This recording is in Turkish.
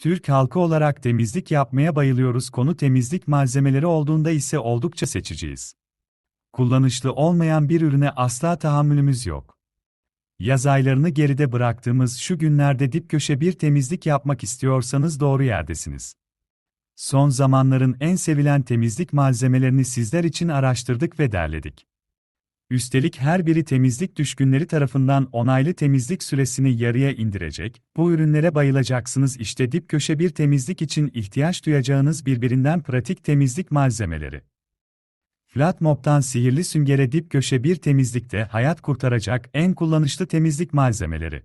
Türk halkı olarak temizlik yapmaya bayılıyoruz. Konu temizlik malzemeleri olduğunda ise oldukça seçiciyiz. Kullanışlı olmayan bir ürüne asla tahammülümüz yok. Yaz aylarını geride bıraktığımız şu günlerde dip köşe bir temizlik yapmak istiyorsanız doğru yerdesiniz. Son zamanların en sevilen temizlik malzemelerini sizler için araştırdık ve derledik. Üstelik her biri temizlik düşkünleri tarafından onaylı temizlik süresini yarıya indirecek, bu ürünlere bayılacaksınız işte dip köşe bir temizlik için ihtiyaç duyacağınız birbirinden pratik temizlik malzemeleri. Flat Mop'tan sihirli süngere dip köşe bir temizlikte hayat kurtaracak en kullanışlı temizlik malzemeleri.